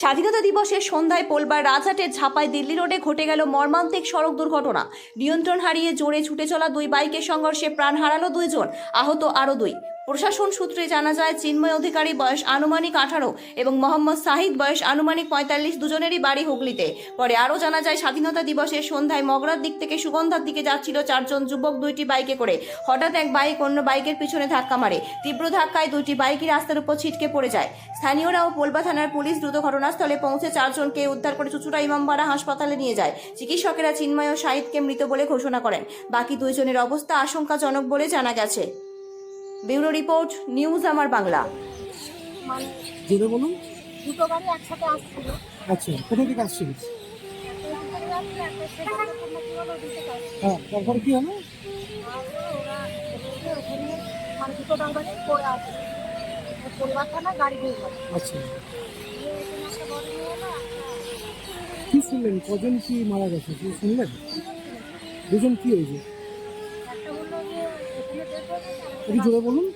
স্বাধীনতা দিবসে সন্ধ্যায় পোলবার রাজহাটের ঝাপায় দিল্লি রোডে ঘটে গেল মর্মান্তিক সড়ক দুর্ঘটনা। নিয়ন্ত্রণ হারিয়ে জোরে ছুটে চলা দুই বাইকের সংঘর্ষে প্রাণ হারালো দুইজন, আহত আরও দুই। প্রশাসন সূত্রে জানা যায়, চিন্ময় অধিকারী বয়স আনুমানিক আঠারো এবং মোহাম্মদ সাহিদ বয়স আনুমানিক পঁয়তাল্লিশ, দুজনেরই বাড়ি হুগলিতে। পরে আরও জানা যায়, স্বাধীনতা দিবসের সন্ধ্যায় মগরার দিক থেকে সুগন্ধার দিকে যাচ্ছিল চারজন যুবক দুইটি বাইকে করে। হঠাৎ এক বাইক অন্য বাইকের পিছনে ধাক্কা মারে। তীব্র ধাক্কায় দুইটি বাইকই রাস্তার উপর ছিটকে পড়ে যায়। স্থানীয়রা ও পোলবা থানার পুলিশ দ্রুত ঘটনাস্থলে পৌঁছে চারজনকে উদ্ধার করে চুচুড়া ইমামবাড়া হাসপাতালে নিয়ে যায়। চিকিৎসকেরা চিন্ময় ও শাহিদকে মৃত বলে ঘোষণা করেন। বাকি দুইজনের অবস্থা আশঙ্কাজনক বলে জানা গেছে। ব্যুরো রিপোর্ট নিউজ আমার বাংলা। মানে বলুন। দুটো গাড়ি একসাথে আসছিল। আচ্ছা কোথা থেকে আসছিল? হ্যাঁ তারপরে কি হলো? মানে দুটো পড়ে আছে গাড়ি দিয়ে আচ্ছা। কি শুনলেন? কজন কি মারা গেছে? কি শুনলেন? দুজন কি হয়েছে? একটু জোরে বলুন।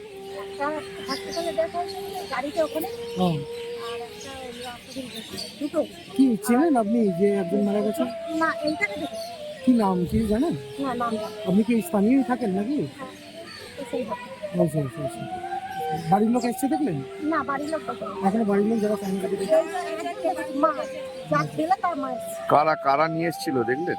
গাড়িতে ওখানে। দুটো কি চেনেন আপনি যে একজন মারা গেছে? না এইটাকে দেখেছি কি নাম কি জানেন? আপনি কি স্থানীয় থাকেন নাকি? আচ্ছা আচ্ছা আচ্ছা বাড়ির লোক এসছে দেখলেন? না বাড়ির লোক এখনও বাড়ির লোক যারা কারা কারা নিয়ে এসেছিল দেখলেন?